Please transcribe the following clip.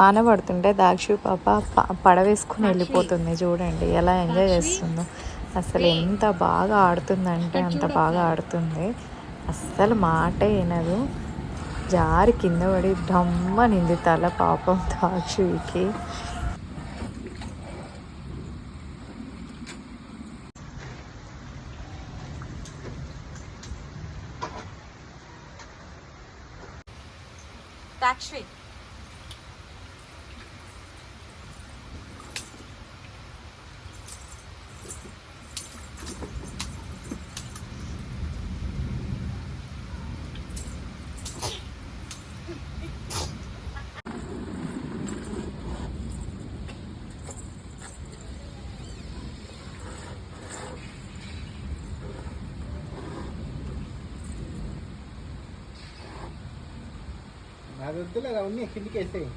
వాన పడుతుంటే దాక్షి పాప పడవేసుకుని వెళ్ళిపోతుంది చూడండి. ఎలా ఎంజాయ్ చేస్తుందో. అసలు ఎంత బాగా ఆడుతుందంటే అంత బాగా ఆడుతుంది. అస్సలు మాటే వినదు. జారి కింద పడి డమ్మనింది తల పాపం దాక్షికి. దాక్షి. అది వద్దులే అవన్నీ కిందికి వేసేయి.